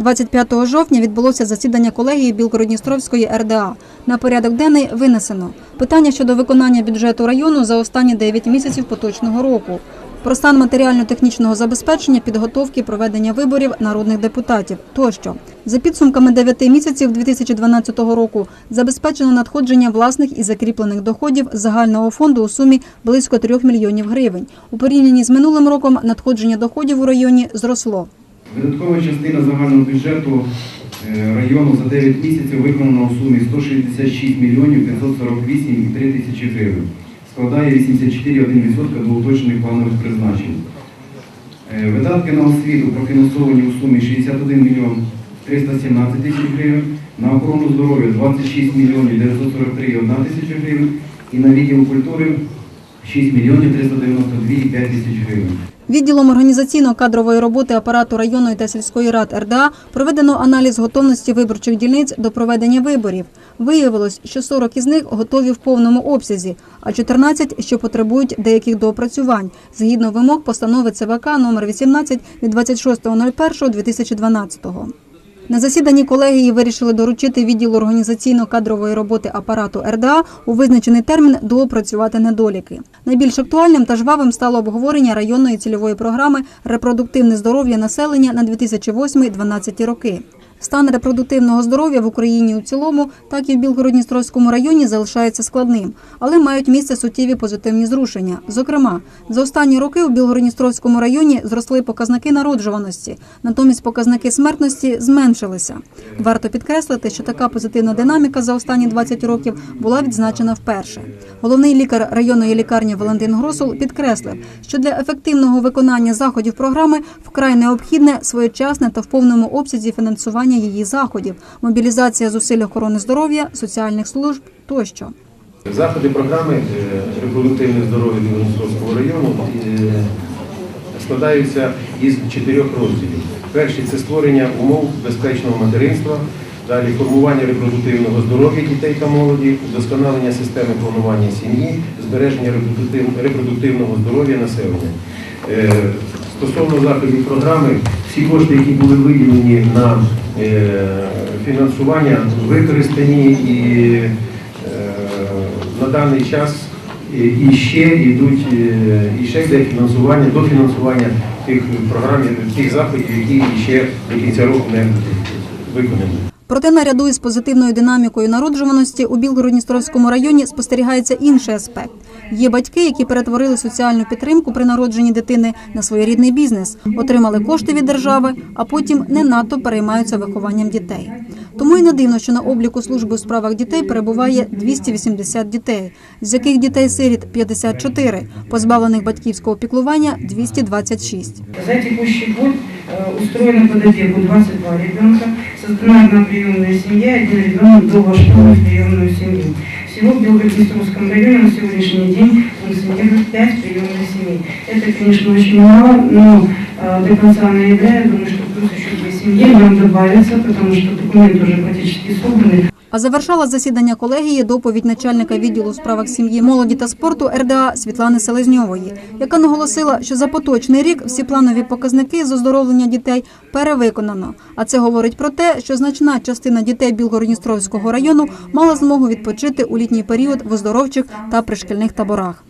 25 жовтня відбулося засідання колегії Білгородністровської РДА. На порядок денний винесено питання щодо виконання бюджету району за останні 9 місяців поточного року. Про стан матеріально-технічного забезпечення, підготовки проведення виборів народних депутатів тощо за підсумками 9 місяців 2012 року забезпечено надходження власних і закріплених доходів загального фонду у сумі близько 3 мільйонів гривень. У порівнянні з минулим роком надходження доходів у районі зросло. Видаткова частина загального бюджету е, району за 9 місяців виконана у сумі 166 мільйонів 548,3 тисячі гривень. Складає 84,1% до уточнених планових призначень. Е, Видатки на освіту профінансовані у сумі 61 мільйон 317 тисяч гривень, на охорону здоров'я 26 мільйонів 943,1 тисяча гривень і на відділ культури 6 мільйонів 392,5 тисяч гривень. Відділом організаційно-кадрової роботи апарату районної та сільської рад РДА проведено аналіз готовності виборчих дільниць до проведення виборів. Виявилось, що 40 із них готові в повному обсязі, а 14, що потребують деяких доопрацювань згідно вимог постанови ЦВК номер 18 від 26.01.2012. На засіданні колегії вирішили доручити відділу організаційно-кадрової роботи апарату РДА у визначений термін доопрацювати недоліки. Найбільш актуальним та жвавим стало обговорення районної цільової програми Репродуктивне здоров'я населення на 2008-2012 роки. Стан репродуктивного здоров'я в Україні у цілому, так і в Білгородністровському районі залишається складним, але мають місце суттєві позитивні зрушення. Зокрема, за останні роки у Білгородністровському районі зросли показники народжуваності, натомість показники смертності зменшилися. Варто підкреслити, що така позитивна динаміка за останні 20 років була відзначена вперше. Головний лікар районної лікарні Валентин Гросул підкреслив, що для ефективного виконання заходів програми вкрай необхідне своєчасне та в повному обсязі фінансування її заходів, мобілізація зусиль охорони здоров'я, соціальних служб тощо. Заходи програми е, репродуктивне здоров'я Білгородського району е, складаються із чотирьох розділів. Перший це створення умов безпечного материнства, далі формування репродуктивного здоров'я дітей та молоді, вдосконалення системи планування сім'ї, збереження репродуктивного здоров'я населення. Е, Стосовно заходів програми, всі кошти, які були виділені на е, фінансування, використані і е, на даний час і- і ще йдуть, е, і ще йде фінансування, дофінансування тих програм, тих заходів, які ще до кінця року не виконані. Проте наряду із позитивною динамікою народжуваності у Білгородністровському районі спостерігається інший аспект. Є батьки, які перетворили соціальну підтримку при народженні дитини на своєрідний бізнес, отримали кошти від держави, а потім не надто переймаються вихованням дітей. Тому і не дивно, що на обліку служби у справах дітей перебуває 280 дітей, з яких дітей-сиріт 54, позбавлених батьківського піклування 226. За текущий год э, устроено под опеку 22 ребенка, создана одна приемная семья, один ребенок был вошел в. Всего в Белгороднестровском районе на сегодняшний день функционирует 5 приемных семей. Это, конечно, очень мало, но э, до конца ноября, я думаю, что плюс еще две семьи нам добавятся, потому что документы уже практически собраны. А завершала засідання колегії доповідь начальника відділу справах сім'ї, молоді та спорту РДА Світлани Селезньової, яка наголосила, що за поточний рік всі планові показники з оздоровлення дітей перевиконано. А це говорить про те, що значна частина дітей Білгородністровського району мала змогу відпочити у літній період в оздоровчих та пришкільних таборах.